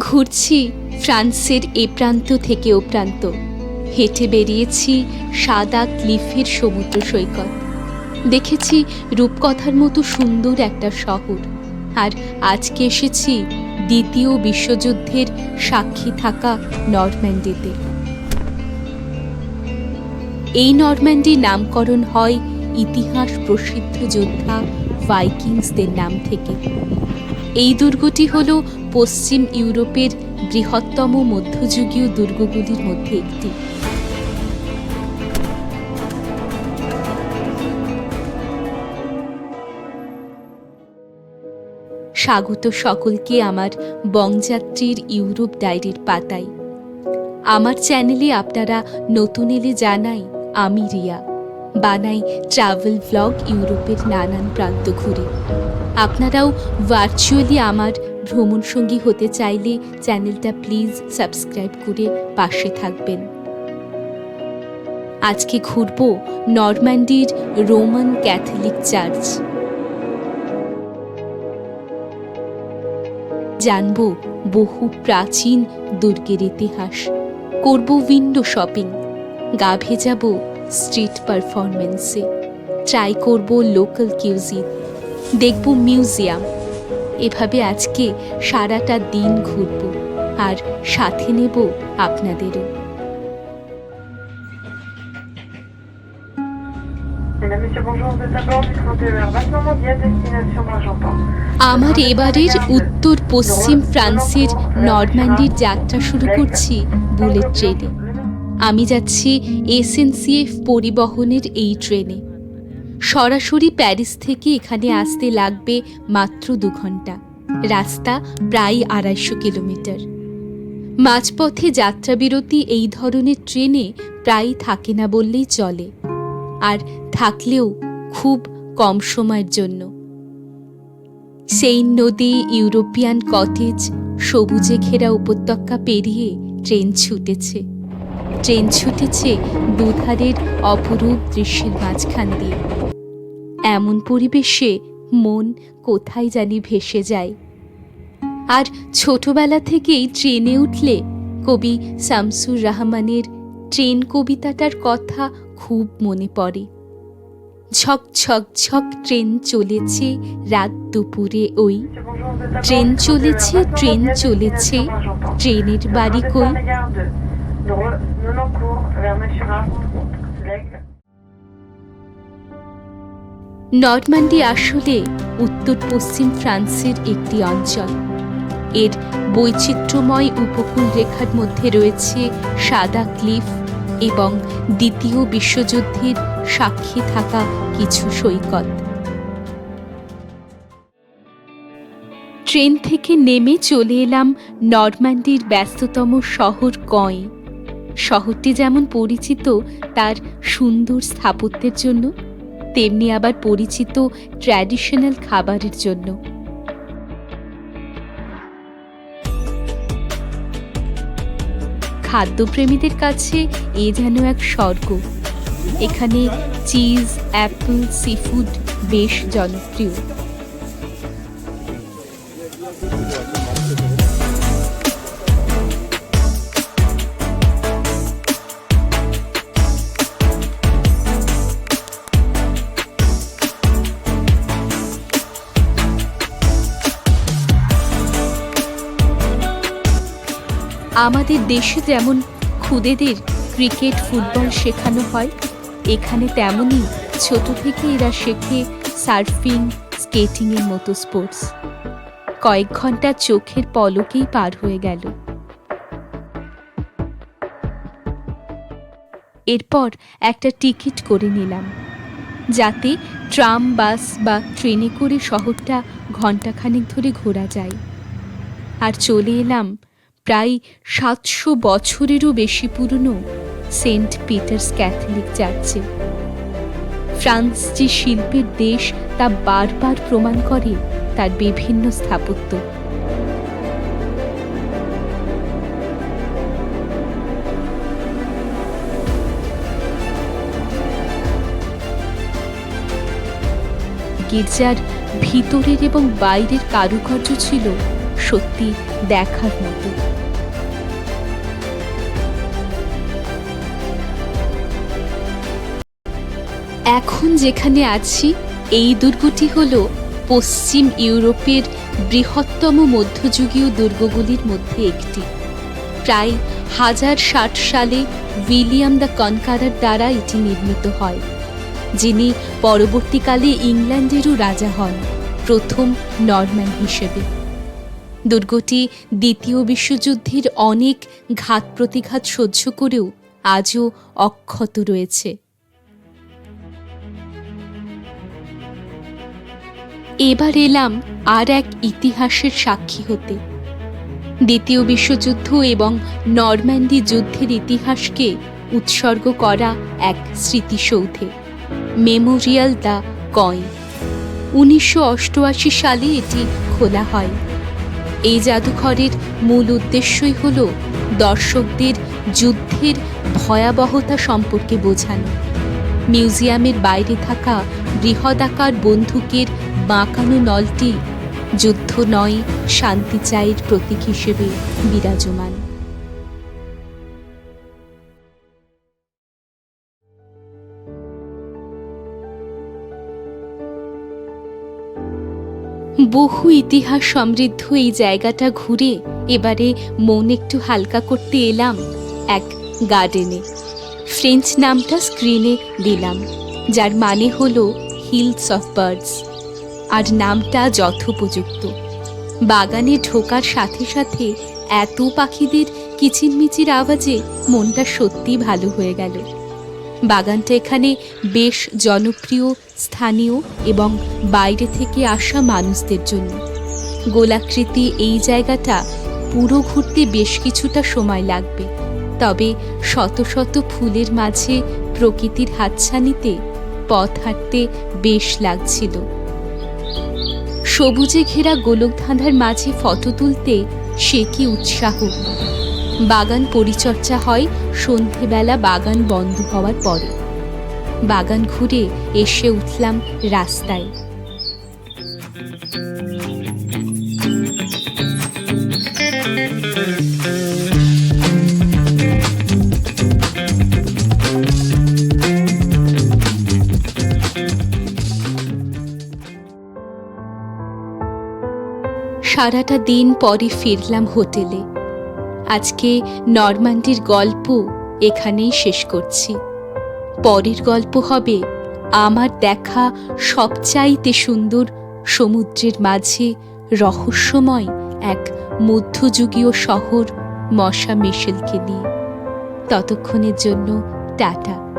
ঘুরছি ফ্রান্সের এ প্রান্ত থেকে ও প্রান্ত। হেঁটে বেরিয়েছি সাদা ক্লিফের সমুদ্র সৈকত। দেখেছি রূপকথার মতো সুন্দর একটা শহর। আর আজকে এসেছি দ্বিতীয় বিশ্বযুদ্ধের সাক্ষী থাকা নরম্যান্ডিতে। এই নরম্যান্ডির নামকরণ হয় ইতিহাস প্রসিদ্ধ যোদ্ধা ভাইকিংসদের নাম থেকে। এই দুর্গটি হল পশ্চিম ইউরোপের বৃহত্তম মধ্যযুগীয় দুর্গগুলির মধ্যে একটি। স্বাগত সকলকে আমার বংযাত্রীর ইউরোপ ডায়েরির পাতায়। আমার চ্যানেলে আপনারা নতুন এলে জানাই, আমি রিয়া। বানাই ট্রাভেল ব্লগ ইউরোপের নানান প্রান্ত ঘুরে। আপনারাও ভার্চুয়ালি আমার ভ্রমণ সঙ্গী হতে চাইলে চ্যানেলটা প্লিজ সাবস্ক্রাইব করে পাশে থাকবেন। আজকে ঘুরব নরম্যান্ডির রোমান ক্যাথলিক চার্চ। জানব বহু প্রাচীন দুর্গের ইতিহাস। করব উইন্ডো শপিং। গা ভেজাব স্ট্রিট পারফরমেন্সে ট্রাই করব লোকাল কিউজিন দেখব মিউজিয়াম এভাবে আজকে সারাটা দিন ঘুরব। আর সাথে নেব আপনাদেরও. আমার এবারের উত্তর পশ্চিম ফ্রান্সের নরম্যান্ডির যাত্রা শুরু করছি বুলেট ট্রেনে। আমি যাচ্ছি এসএনসিএফ পরিবহনের এই ট্রেনে। সরাসরি প্যারিস থেকে এখানে আসতে লাগবে মাত্র দু ঘণ্টা। রাস্তা প্রায় আড়াইশো কিলোমিটার। মাঝপথে যাত্রাবিরতি এই ধরনের ট্রেনে প্রায় থাকে না বললেই চলে। আর থাকলেও খুব কম সময়ের জন্য। সেই নদী, ইউরোপিয়ান কটেজ, সবুজে ঘেরা উপত্যকা পেরিয়ে ট্রেন ছুটেছে। ট্রেন ছুটেছে দুধারের অপরূপ দৃশ্যের মাঝখান দিয়ে। এমন পরিবেশে মন কোথায় জানি ভেসে যায়। আর ছোটবেলা থেকেই ট্রেনে উঠলে কবি শামসুর রহমানের ট্রেন কবিতাটার কথা খুব মনে পড়ে। ঝক ঝক ঝক ট্রেন চলেছে রাত দুপুরে ওই। ট্রেন চলেছে ট্রেন চলেছে, ট্রেনের বাড়ি কই? নর্মান্ডি আসলে উত্তর পশ্চিম ফ্রান্সের একটি অঞ্চল। এর বৈচিত্র্যময় উপকূল রেখার মধ্যে রয়েছে সাদা ক্লিফ এবং দ্বিতীয় বিশ্বযুদ্ধের সাক্ষী থাকা কিছু সৈকত। ট্রেন থেকে নেমে চলে এলাম নরম্যান্ডির ব্যস্ততম শহর কয়ে শহরটি যেমন পরিচিত তার সুন্দর স্থাপত্যের জন্য, তেমনি আবার পরিচিত ট্র্যাডিশনাল খাবারের জন্য। খাদ্যপ্রেমীদের কাছে এ যেন এক স্বর্গ। এখানে চিজ অ্যাপল সিফুড বেশ জনপ্রিয়। আমাদের দেশে যেমন খুদেদের ক্রিকেট, ফুটবল শেখানো হয়, এখানে তেমনই ছোট থেকে এরা শেখে সার্ফিং, স্কেটিংয়ের মতো স্পোর্টস। কয়েক ঘণ্টা চোখের পলকেই পার হয়ে গেল। এরপর একটা টিকিট করে নিলাম, যাতে ট্রাম, বাস বা ট্রেনে করে শহরটা ঘন্টাখানেক ধরে ঘোরা যায়। আর চলে এলাম প্রায় সাতশো বছরেরও বেশি পুরনো সেন্ট পিটার্স ক্যাথলিক চার্চে। ফ্রান্স যে শিল্পের দেশ তা বারবার প্রমাণ করে তার বিভিন্ন স্থাপত্য। গির্জার ভিতরের এবং বাইরের কারুকার্য ছিল সত্যি দেখার মতো। এখন যেখানে আছি, এই দুর্গটি হল পশ্চিম ইউরোপের বৃহত্তম মধ্যযুগীয় দুর্গগুলির মধ্যে একটি। প্রায় হাজার ষাট সালে উইলিয়াম দ্য কনকারার দ্বারা এটি নির্মিত হয়, যিনি পরবর্তীকালে ইংল্যান্ডেরও রাজা হন, প্রথম নরম্যান হিসেবে। দুর্গটি দ্বিতীয় বিশ্বযুদ্ধের অনেক ঘাত প্রতিঘাত সহ্য করেও আজও অক্ষত রয়েছে। এবার এলাম আর এক ইতিহাসের সাক্ষী হতে। দ্বিতীয় বিশ্বযুদ্ধ এবং নরম্যান্ডি যুদ্ধের ইতিহাসকে উৎসর্গ করা এক স্মৃতিসৌধে, মেমোরিয়াল দ্য কয়েন। উনিশশো অষ্টআশি সালে এটি খোলা হয়। এই জাদুঘরের মূল উদ্দেশ্যই হল দর্শকদের যুদ্ধের ভয়াবহতা সম্পর্কে বোঝানো। মিউজিয়ামের বাইরে থাকা বৃহদাকার বন্দুকের বাঁকানো নলটি যুদ্ধ নয়, শান্তি চায়ের প্রতীক হিসেবে বিরাজমান। বহু ইতিহাস সমৃদ্ধ এই জায়গাটা ঘুরে এবারে মন একটু হালকা করতে এলাম এক গার্ডেনে। ফ্রেঞ্চ নামটা স্ক্রিনে দিলাম, যার মানে হলো হিলস অফ বার্ডস আর নামটা যথোপযুক্ত। বাগানে ঢোকার সাথে সাথে এত পাখিদের কিচিরমিচির আওয়াজে মনটা সত্যি ভালো হয়ে গেল। বাগানটা এখানে বেশ জনপ্রিয়, স্থানীয় এবং বাইরে থেকে আসা মানুষদের জন্য। গোলাকৃতি এই জায়গাটা পুরো ঘুরতে বেশ কিছুটা সময় লাগবে। তবে শত শত ফুলের মাঝে প্রকৃতির হাতছানিতে পথ হাঁটতে বেশ লাগছিল। সবুজে ঘেরা গোলকধাঁধার মাঝে ফটো তুলতে সে কি উৎসাহ? বাগান পরিচর্যা হয় সন্ধেবেলা বাগান বন্ধ হওয়ার পরে। বাগান ঘুরে এসে উঠলাম রাস্তায়। সারাটা দিন পরে ফিরলাম হোটেলে। আজকে নরমান্ডির গল্প এখানেই শেষ করছি। পরের গল্প হবে আমার দেখা সবচাইতে সুন্দর সমুদ্রের মাঝে রহস্যময় এক মধ্যযুগীয় শহর মশা মিশেলকে নিয়ে। ততক্ষণের জন্য টাটা।